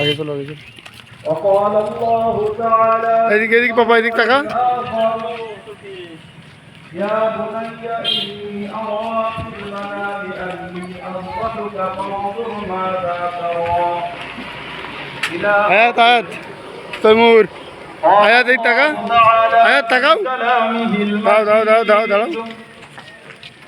আগে চলো আগে চলো وقال الله تعالى এদিকে এদিকে পাপা এদিক টাকা يا بني إني أرى في المنام أني أنصحك فانظر ماذا ترى إلى আয়াত আয়াত তৈমুর আয়াত এই টাকা تعالى আয়াত টাকাও كلامه দাও দাও দাও দাও দাও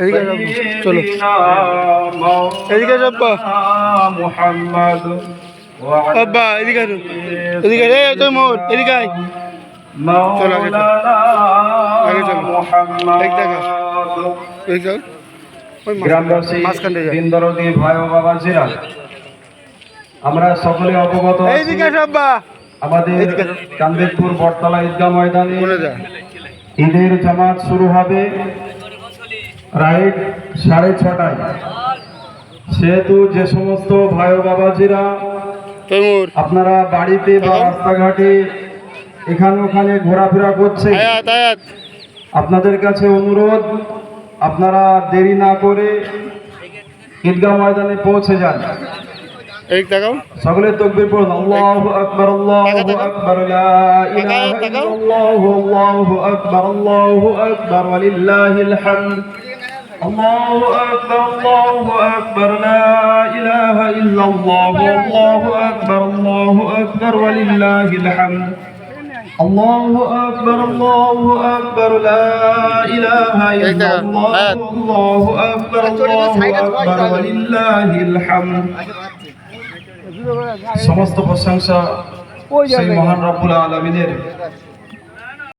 এদিকে চলো। এদিকে আব্বা। আব্বা এদিকে এদিকে রে তুই মোর এদিকে আয়। চল আগে আগে চল। এক জায়গা এক চল ভাই ও বাবাজিরা আমরা সকলে অবগত এইদিকে আব্বা। আমাদের কান্দেরপুর বটতলা ঈদগাহ ময়দানে ঈদের জামাত শুরু হবে। রাইট সাড়ে ছটায়। সেহেতু যে সমস্ত ভাই বাবাজিরা আপনারা বাড়িতে বা। রাস্তাঘাটে এখানে ওখানে ঘোরাফেরা করছে। আপনাদের কাছে অনুরোধ আপনারা দেরি না করে ঈদগাহ ময়দানে পৌঁছে যান। এদিক তাকাও সকলে তকবীর পড়ুন। আল্লাহু আকবার আল্লাহু টাকা, টাকা। আকবার লা ইলাহা টাকা, টাকা। ইল্লাল্লাহু আল্লাহু আকবার আল্লাহু আকবার ওয়ালিল্লাহিল হামদ। আল্লাহু আকবার আল্লাহু আকবার লা ইলাহা ইল্লাল্লাহু আল্লাহু আকবার আল্লাহু আকবার ওয়ালিল্লাহিল হামদ الله أكبر الله أكبر لا إله إلا الله الله أكبر الله أكبر ولله الحمد সমস্ত প্রশংসা সেই মহান রব্বুল আলমিনের